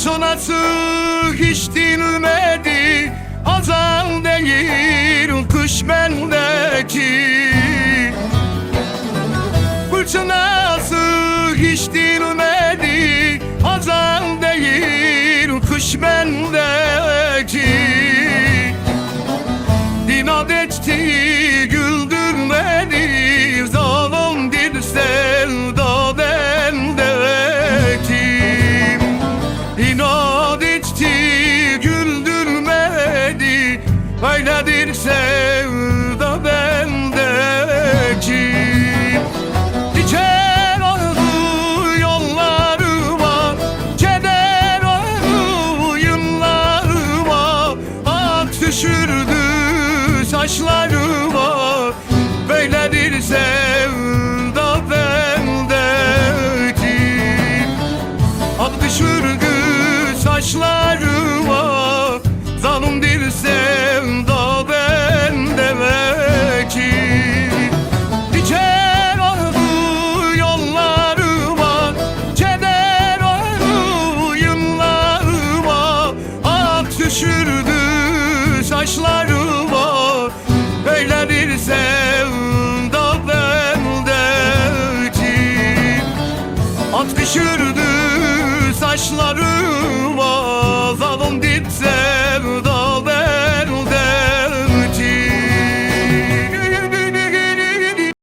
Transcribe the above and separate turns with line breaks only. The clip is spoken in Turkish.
Fırtınası hiç dinmedi. Azal değil kış bendeki. Fırtınası hiç dinmedi. Azal değil kış bendeki. Dinat etti güldürmedi güldürmedi Öyledir sevda bendeki Diken oldu yollarıma Keder oldu yıllarıma Ak düşürdü saçlarıma düşürdü saçlarıma Böyledir sevda bendeki At düşürdü saçlarıma